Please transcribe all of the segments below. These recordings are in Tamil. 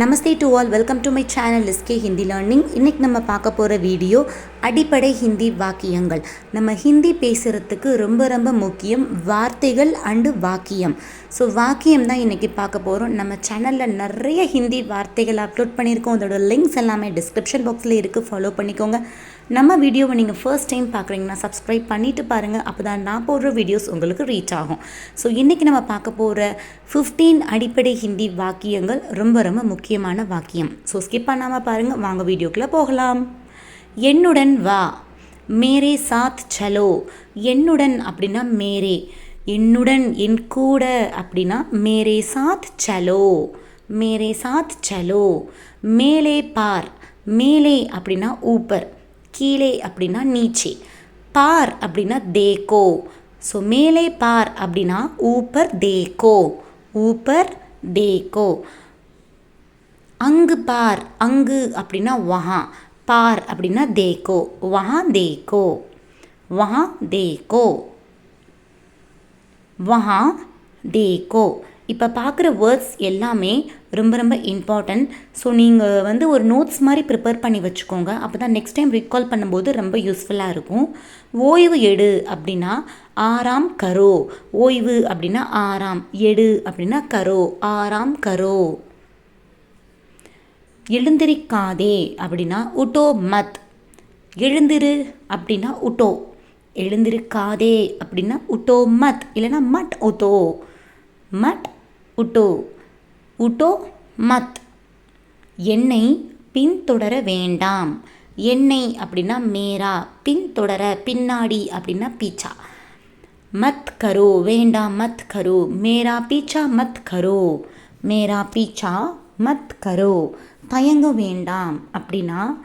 Namaste to all welcome to my channel SK Hindi learning இன்றைக்கி நம்ம பார்க்க போகிற வீடியோ அடிப்படை ஹிந்தி வாக்கியங்கள். நம்ம ஹிந்தி பேசுகிறதுக்கு ரொம்ப ரொம்ப முக்கியம் வார்த்தைகள் அண்டு வாக்கியம். ஸோ வாக்கியம் தான் இன்றைக்கி பார்க்க போகிறோம் நம்ம சேனலில் நிறைய ஹிந்தி வார்த்தைகள் அப்லோட் பண்ணியிருக்கோம். அதோட லிங்க்ஸ் எல்லாமே டிஸ்கிரிப்ஷன் பாக்ஸில் இருக்குது ஃபாலோ பண்ணிக்கோங்க. நம்ம வீடியோவை நீங்கள் ஃபர்ஸ்ட் டைம் பார்க்குறீங்கன்னா சப்ஸ்கிரைப் பண்ணிவிட்டு பாருங்கள் அப்போ தான் நான் போடுற வீடியோஸ் உங்களுக்கு ரீச் ஆகும். ஸோ இன்றைக்கி நம்ம பார்க்க போகிற ஃபிஃப்டீன் அடிப்படை ஹிந்தி வாக்கியங்கள் ரொம்ப ரொம்ப முக்கியமான வாக்கியம். ஸோ ஸ்கிப் பண்ணாமல் பாருங்கள் வாங்க வீடியோக்குள்ளே போகலாம். என்னுடன் வா மேரே சாத் சலோ. என்னுடன் அப்படின்னா மேரே. என்னுடன் என் கூட அப்படின்னா மேரே சாத் சலோ. மேரே சாத் சலோ. மேலே பார். மேலே அப்படின்னா ஊப்பர். கீழே அப்படின்னா நீச்சே. பார் அப்படின்னா தேக்கோ. ஸோ மேலே பார் அப்படின்னா ஊப்பர் தேக்கோ. ஊப்பர் தேக்கோ. அங்கு பார் அங்கு அப்படின்னா வஹா. பார் அப்படின்னா தேக்கோ. வஹா தேக்கோ. வஹா தேக்கோ. வஹா தேக்கோ. இப்போ பார்க்குற வேர்ட்ஸ் எல்லாமே ரொம்ப ரொம்ப இம்பார்ட்டன்ட் ஸோ நீங்கள் வந்து ஒரு நோட்ஸ் மாதிரி ப்ரிப்பேர் பண்ணி வச்சுக்கோங்க. அப்போ தான் நெக்ஸ்ட் டைம் ரீகால் பண்ணும்போது ரொம்ப யூஸ்ஃபுல்லாக இருக்கும். ஓய்வு எடு அப்படின்னா ஆறாம் கரோ. ஓய்வு அப்படின்னா ஆறாம். எடு அப்படின்னா கரோ. ஆறாம் கரோ. எழுந்திரிக்காதே அப்படின்னா உட்டோ மத். எழுந்திரு அப்படின்னா உட்டோ. எழுந்திருக்காதே அப்படின்னா உட்டோ மத். இல்லைன்னா மட் உட்டோ மட் உட்டோ. உட்டோ மத். என்னை பின்தொடர வேண்டாம். என்னை அப்படின்னா மேரா பின்தொடர பின்னாடி அப்படின்னா பீச்சா. மத் கரோ வேண்டாம் மத் கரோ. மேரா பீச்சா மத் கரோ. மேரா பீச்சா மத் கரோ. தயங்க வேண்டாம் அப்படின்னா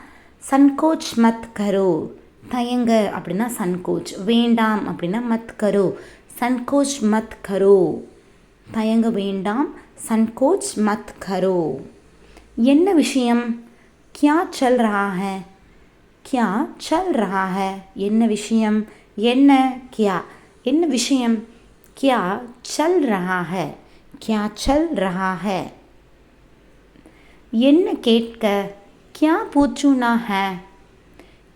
சன்கோச் மத் கரோ. தயங்க அப்படின்னா சன்கோச். வேண்டாம் அப்படின்னா மத் கரோ. சன்கோச் மத் கரோ. தயங்க வேண்டாம் சன்கோச் மத் கரோ. என்ன விஷயம்? கியா சல் ரஹா ஹே கியா சல் ரஹா ஹே என்ன விஷயம்? என்ன கியா? என்ன விஷயம்? கியா சல் ரஹா ஹே கியா சல் ரஹா ஹே என்ன கேட்க? கியா பூச்சுனா ஹே?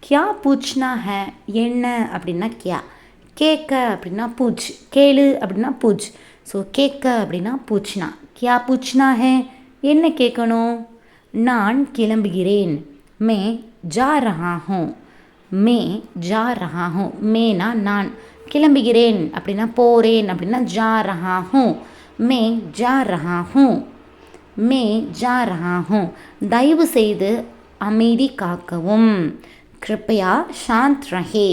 கியா பூச்னா ஹே? என்ன அப்படின்னா கியா. கேட்க அப்படின்னா பூச் கேளு அப்படின்னா பூச் ஸோ கேட்க அப்படின்னா பூச்னா கியா பூச்னா ஹே? என்ன கேட்கணும்? நான் கிளம்புகிறேன். மே ஜா ரஹா ஹூँ. மே ஜா ரஹா ஹூँ. மேனா நான் கிளம்புகிறேன். அப்படின்னா போகிறேன் அப்படின்னா ஜா ரஹா ஹூँ. மே ஜா ரஹா ஹூँ. மே ஜா ரஹா ஹூँ. தயவு செய்து அமைதி காக்கவும். கிருப்பையா சாந்த் ரஹே.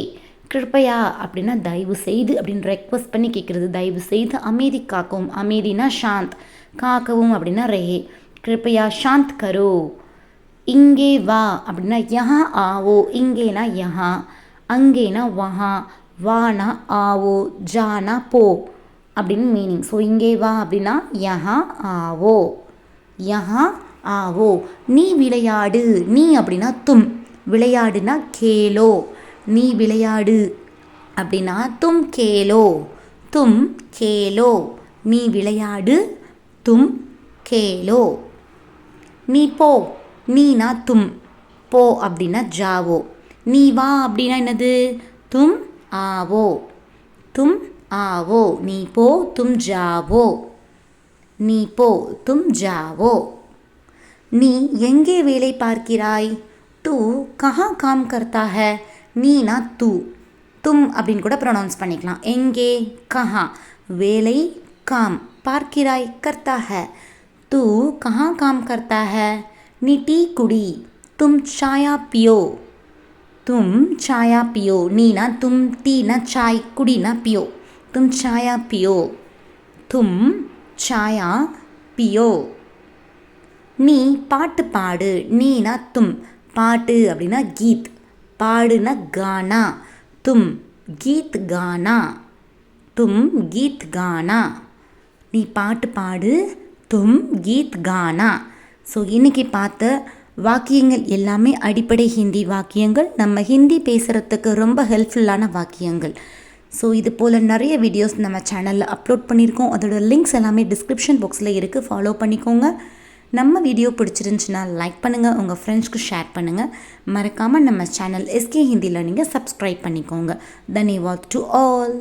கிருப்பையா அப்படின்னா தயவு செய்து அப்படின்னு ரெக்வஸ்ட் பண்ணி கேட்குறது தயவு செய்து அமைதி காக்கவும் அமைதினா சாந்த். காக்கவும் அப்படின்னா ரே கிருப்பையா சாந்த் கரோ. இங்கே வா அப்படின்னா யஹா ஆவோ. இங்கேனா யஹா. அங்கேனா வஹா. வானா ஆவோ. ஜானா போ அப்படின்னு மீனிங் ஸோ இங்கே வா அப்படின்னா யஹா ஆவோ. யஹா ஆவோ. நீ விளையாடு. நீ அப்படின்னா தும். விளையாடுனா கேலோ. நீ விளையாடு. அப்படின்னா தும் கேலோ தும் கேலோ நீ விளையாடு தும் கேலோ. நீ போ நீனா தும் போ அப்படின்னா ஜாவோ. நீ வா அப்படின்னா என்னது? தும் ஆவோ. தும் ஆவோ. நீ போ தும் ஜாவோ. நீ போ தும் ஜாவோ. நீ எங்கே வேலை பார்க்கிறாய்? தூ கஹா காம் கர்த்தா ஹை? நீனா தூ. தும் அப்படின்னு கூட ப்ரொனவுன்ஸ் பண்ணிக்கலாம். எங்கே? கஹா. வேலை காம். பார்க்கிறாய் கர்த்தா ஹ தூ கஹா காம் கர்த்தா நீ டீ குடி. தும் சாயா பியோ. தும் சாயா பியோ. நீனா தும் டீனா சாய் குடினா பியோ. தும் சாயா பியோ. தும் சாயா பியோ. நீ பாட்டு பாடு. நீனா தும். பாட்டு அப்படின்னா கீத். பாடுனா கானா. தும் கீத் கானா. தும் கீத் கானா. நீ பாட்டு பாடு. தும் கீத் கானா. ஸோ இன்றைக்கி பார்த்த வாக்கியங்கள் எல்லாமே அடிப்படை ஹிந்தி வாக்கியங்கள். நம்ம ஹிந்தி பேசுகிறதுக்கு ரொம்ப ஹெல்ப்ஃபுல்லான வாக்கியங்கள். ஸோ இது போல் நிறைய வீடியோஸ் நம்ம சேனலில் அப்லோட் பண்ணியிருக்கோம். அதோட லிங்க்ஸ் எல்லாமே டிஸ்கிரிப்ஷன் பாக்ஸில் இருக்குது ஃபாலோ பண்ணிக்கோங்க. நம்ம வீடியோ பிடிச்சிருந்துச்சுன்னா லைக் பண்ணுங்கள் உங்கள் ஃப்ரெண்ட்ஸ்க்கு ஷேர் பண்ணுங்கள் மறக்காமல் நம்ம சேனல் எஸ்கே ஹிந்தியில் நீங்கள் சப்ஸ்கிரைப் பண்ணிக்கோங்க. தன்யவாத் டு ஆல்